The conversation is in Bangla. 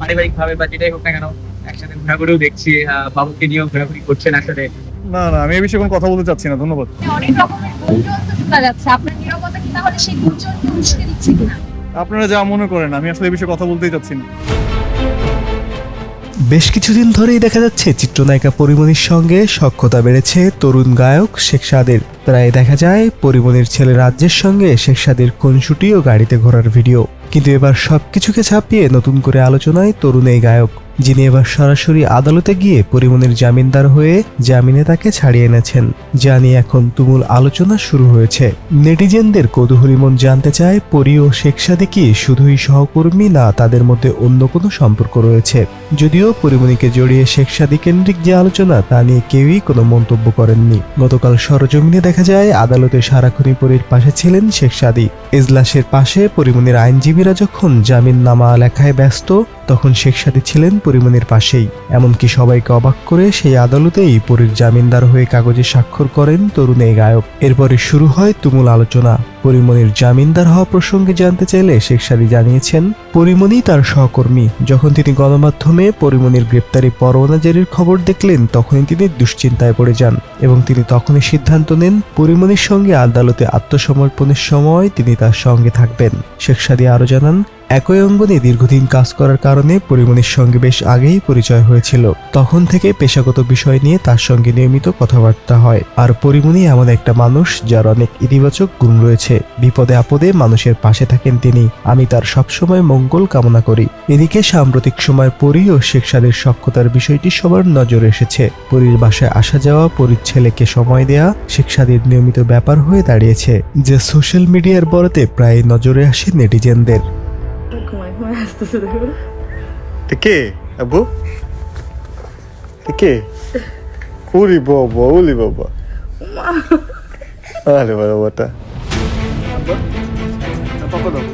পারিবারিক ভাবে বা যেটাই হোক না কেন একসাথে ঘোরাঘুরিও দেখছি আহ, বাবুকে নিয়েও ঘোরাঘুরি করছেন আসলে। না না আমি এই বিষয়ে কোনো কথা বলতে চাচ্ছি না ধন্যবাদ। অনেক রকমের গুঞ্জন তো শোনা যাচ্ছে। আপনার নিরাপত্তা কি তাহলে সেই গুঞ্জনকে উস্কে দিচ্ছে কিনা? আপনারা যা মনে করেন আমি আসলে এই বিষয়ে কথা বলতেই চাচ্ছি না। বেশ কিছুদিন ধরেই দেখা যাচ্ছে চিত্রনায়িকা পরিমণির সঙ্গে সক্ষতা বেড়েছে তরুণ গায়ক শেখ সাদের। প্রায় দেখা যায় পরিমণির ছেলে রাজ্যের সঙ্গে শেখ সাদের খুনসুটি ও গাড়িতে ঘোরার ভিডিও। কিন্তু এবার সবকিছুকে ছাপিয়ে নতুন করে আলোচনায় তরুণ এই গায়ক, যিনি এবার সরাসরি আদালতে গিয়ে পরিমণির জামিনদার হয়ে জামিনে তাকে ছাড়িয়ে এনেছেন, যা নিয়ে এখন তুমুল আলোচনা শুরু হয়েছে। নেটিজেনদের কৌতূহলী মন জানতে চায় পরি ও শেখ সাদি কি শুধুই সহকর্মী না তাদের মধ্যে অন্য কোনো সম্পর্ক রয়েছে। যদিও পরিমণিকে জড়িয়ে শেখ সাদি কেন্দ্রিক যে আলোচনা, তা নিয়ে কেউই কোনো মন্তব্য করেননি। গতকাল সরজমিনে দেখা যায়, আদালতে সারাক্ষণই পরীর পাশে ছিলেন শেখ সাদি এজলাসের পাশে পরিমণির আইনজীবীরা যখন জামিন নামা লেখায় ব্যস্ত, তখন শেখ সাদি ছিলেন পরিমণির পাশেই। এমনকি সবাইকে অবাক করে সেই আদালতেই পরীর জামিনদার হয়ে কাগজে স্বাক্ষর করেন তরুণ এই গায়ক। এরপরে শুরু হয় তুমুল আলোচনা। পরিমণির জামিনদার হওয়া প্রসঙ্গে জানতে চাইলে শেখ সারি জানিয়েছেন পরিমণি তার সহকর্মী। যখন তিনি গণমাধ্যমে পরিমণির গ্রেপ্তারি পরোয়ানা জারির খবর দেখলেন, তখনই তিনি দুশ্চিন্তায় পড়ে যান এবং তিনি তখনই সিদ্ধান্ত নেন পরিমণির সঙ্গে আদালতে আত্মসমর্পণের সময় তিনি তার সঙ্গে থাকবেন। শেখ সাদি আরও জানান একই অঙ্গনে দীর্ঘদিন কাজ করার কারণে পরিমণির সঙ্গে বেশ আগেই পরিচয় হয়েছিল। তখন থেকে পেশাগত বিষয় নিয়ে তার সঙ্গে নিয়মিত কথাবার্তা হয়। আর পরিমণি এমন একটা মানুষ যার অনেক ইতিবাচক গুণ রয়েছে। বিপদে আপদে মানুষের পাশে থাকেন তিনি। আমি তার সবসময় মঙ্গল কামনা করি। এদিকে সাম্প্রতিক সময় পরি ও শেখ সাদের সক্ষতার বিষয়টি সবার নজরে এসেছে। পরীর বাসায় আসা যাওয়া, পরীর ছেলেকে সময় দেয়া শেখ সাদের নিয়মিত ব্যাপার হয়ে দাঁড়িয়েছে। যে সোশ্যাল মিডিয়ার বড়তে প্রায় নজরে আসে নেটিজেনদের। আসতেছে দেখো কে এটা কে ওরে বাবা ওলি বাবা আরে বাবাটা পক্ষ দাও